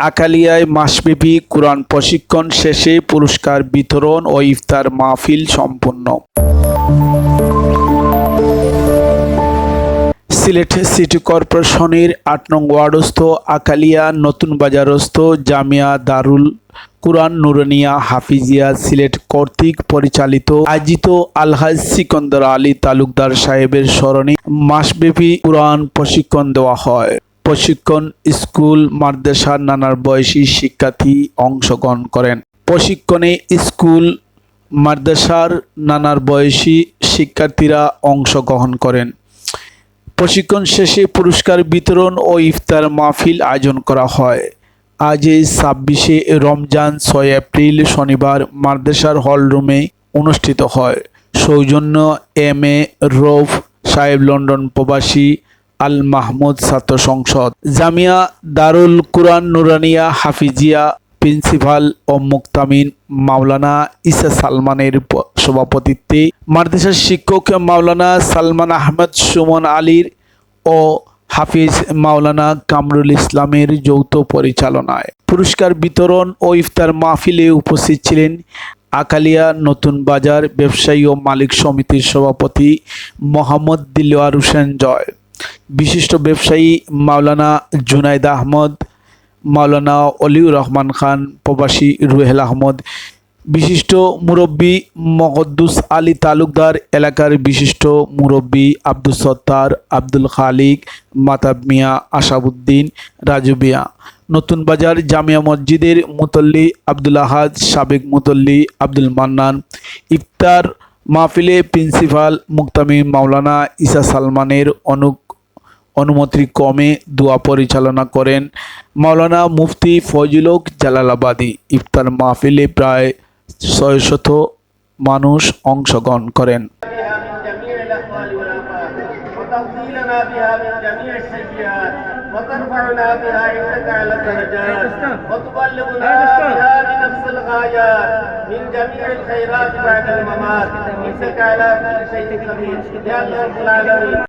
আকালিয়ায় মাসব্যাপী কোরআন প্রশিক্ষণ শেষে পুরস্কার বিতরণ ও ইফতার মাহফিল সম্পন্ন। সিলেট সিটি কর্পোরেশনের আট নং ওয়ার্ডস্থ আকালিয়া নতুন বাজারস্থ জামিয়া দারুল কুরআন নুরানিয়া হাফিজিয়া সিলেট কর্তৃক পরিচালিত আয়োজিত আলহাজ সিকন্দর আলী তালুকদার সাহেবের স্মরণে মাসব্যাপী কুরআন প্রশিক্ষণ দেওয়া হয়। প্রশিক্ষণ স্কুল মাদ্রাসার নানার বয়সী শিক্ষার্থী অংশগ্রহণ করেন। প্রশিক্ষণে স্কুল মাদ্রাসার নানার বয়সী শিক্ষার্থীরা অংশগ্রহণ করেন। প্রশিক্ষণ শেষে পুরস্কার বিতরণ ও ইফতার মাহফিল আয়োজন করা হয়। আজ এই ছাব্বিশে রমজান ছয় এপ্রিল শনিবার মাদ্রাসার হলরুমে অনুষ্ঠিত হয়। সৌজন্য এম এ রৌফ সাহেব লন্ডন প্রবাসী আল মাহমুদ ছাত্র সংসদ। জামিয়া দারুল কুরআন নুরানিয়া হাফিজিয়া প্রিন্সিপাল ও মুক্তামিন মাওলানা ইসা সালমানের সভাপতিত্বে মাদ্রাসার শিক্ষক মাওলানা সালমান আহমেদ সুমন আলীর ও হাফিজ মাওলানা কামরুল ইসলামের যৌথ পরিচালনায়। পুরস্কার বিতরণ ও ইফতার মাহফিলে উপস্থিত ছিলেন আকালিয়া নতুন বাজার ব্যবসায়ী ও মালিক সমিতির সভাপতি মোহাম্মদ দিলওয়ার হোসেন জয়। বিশিষ্ট ব্যবসায়ী মাওলানা জুনাইদ আহমদ, মাওলানা অলিউর রহমান খান, প্রবাসী রুহেল আহমদ, বিশিষ্ট মুরব্বী মকদ্দুস আলী তালুকদার এলাকার বিশিষ্ট মুরব্বী আব্দুল সত্তার, আব্দুল খালিক, মাতাব মিয়া, আশাবুদ্দিন, রাজু মিয়া। নতুন বাজার জামিয়া মসজিদের মুতল্লি আব্দুল আহাদ, সাবেক মুতল্লি আব্দুল মান্নান, ইফতার মাহফিলে প্রিন্সিপাল মুক্তামি মাওলানা ইসা সালমানের অনু অনুমতি ক্রমে দোয়া পরিচালনা করেন মাওলানা মুফতি ফজলক জালালাবাদী ইফতার মাহফিলে প্রায় ছয়শত মানুষ অংশগ্রহণ করেন بها من جميع الأهوال والآفات وتفضيلنا بها من جميع السيئات وترفعنا بها عندك على الدرجات وتبلغنا بها بنفس الغايات من جميع الخيرات بعد الممات إنك على كل شيء قدير يا الله رب العالمين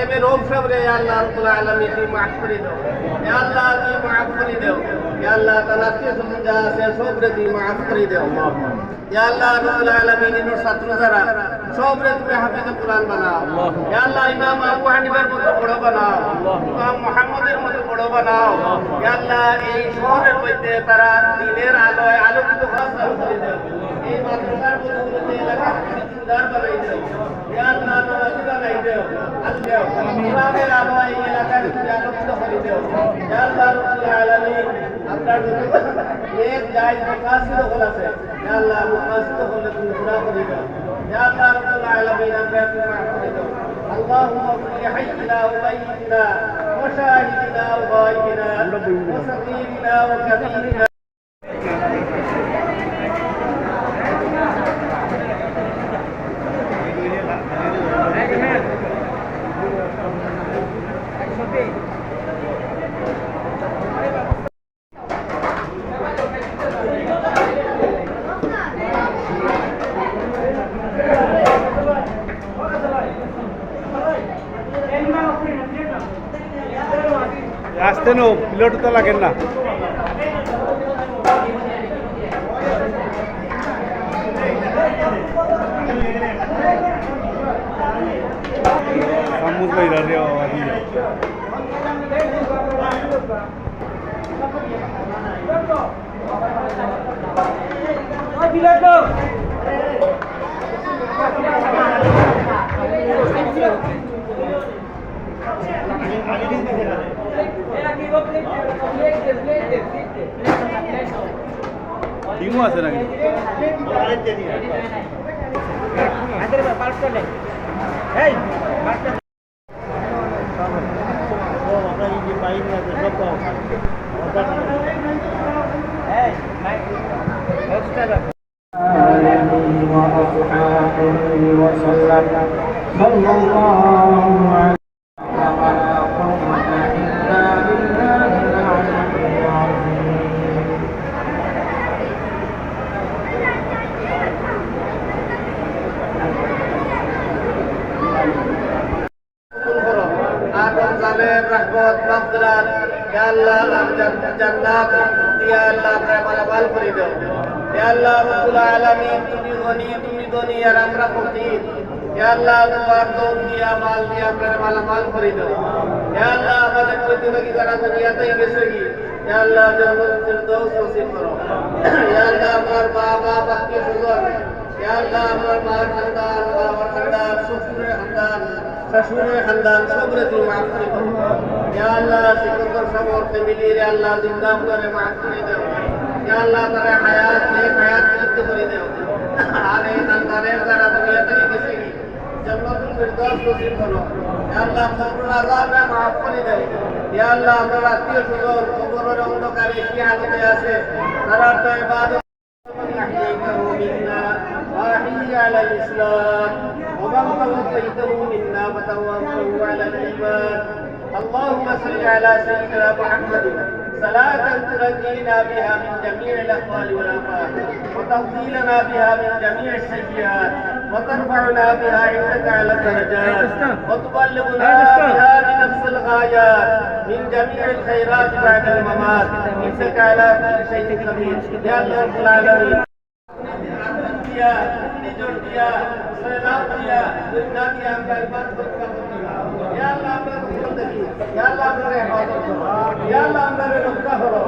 এমের ওম সাবরে আল্লাহ রব্বুল আলামিন, তুমি মাফ করে দাও। ইয়া আল্লাহ, তুমি মাফ করে দাও। ইয়া আল্লাহ তাআলা কে সমঝা আছে, সবরে তুমি মাফ করে দাও। ইয়া আল্লাহ রব্বুল আলামিন ইনুর ছাত্র যারা, সবরে তুমি হাফেজ কোরআন বানাও। ইয়া আল্লাহ, ইমাম আবু হানিফার মতো বড় বানাও। ইমাম মুহাম্মদের মতো বড় বানাও। ইয়া আল্লাহ, এই শহরের মধ্যে তারা দিনের আলোয় আলোকিত করার দাও। এই মাত্র আপনার এক জায়গা মুকাসিদ হল আছে ইয়া আল্লাহ মুকাসিদ হলে তুমি পুরা করে দাও ইয়া আল্লাহ রব্বুল আলামিন আমরা তুমি মাফ করে দাও اللهم اغفر لحينا وميتنا وشاهدنا وغائبنا وصغيرنا وكبيرنا আসতে নো প্লেট তো লাগেন না Vamos a ir arriba arriba. ডিমও আছে নাকি এই آله وأصحابه وسلم صلى الله عليه জান্নাত। ইয়া আল্লাহ আমরা মালামাল করে দাও ইয়া আল্লাহ রব্বুল আলামিন, তুমি গনি তুমি গনি আর আমরা ফকির। ইয়া আল্লাহ তোমার দৌল দিয়া, মাল দিয়া আমরা মালামাল করে দাও ইয়া আল্লাহ আমাদের প্রতিযোগী যারা দুনিয়াতেই গেছে কি ইয়া আল্লাহ জান্নাতুল ফিরদৌস নসিব করো। ইয়া আল্লাহ আমার বাপ আত্মীয় স্বজন ইয়া আল্লাহ আমার শ্বশুরের খানদান সবরে তুই মাফ করে দাও। ইয়া আল্লাহ সিকন্দর সবর ফ্যামিলি রে আল্লাহ জিন্দা করে মাফ করে দাও ইয়া আল্লাহ তারা হায়াত নেক হায়াত মুক্ত করে দাও আর এই সন্তানের যারা দুনিয়া থেকে গেছে কি জান্নাতুল ফিরদৌস নসিব করো ইয়া আল্লাহ কবরুল আযাবে মাফ করে দাও ইয়া আল্লাহ আমরা আত্মীয় স্বজন কবরের অন্ধকারে কি হালতে আছে তারা তো ইবাদত من أحييته منا وأحيي على الإسلام ومن توفيته منا فتوفه على الإيمان اللهم صل على سيدنا محمد صلاة تنجينا بها من جميع الأهوال والآفات وتقضي لنا بها من جميع السيئات وترفعنا بها عندك على الدرجات وتبلغنا بها بنفس الغايات من جميع الخيرات بعد الممات إنك على كل شيء قدير يا الله رب العالمين দিয়া নিজর দিয়া সালাম দিয়া দুনিয়া দিয়া আমরা ইবাদত করতে পারি ইয়া আল্লাহ আমরা কবুল দেখি ইয়া আল্লাহ আমরা হেফাজত করো আল্লাহ আমরা রক্ষা করো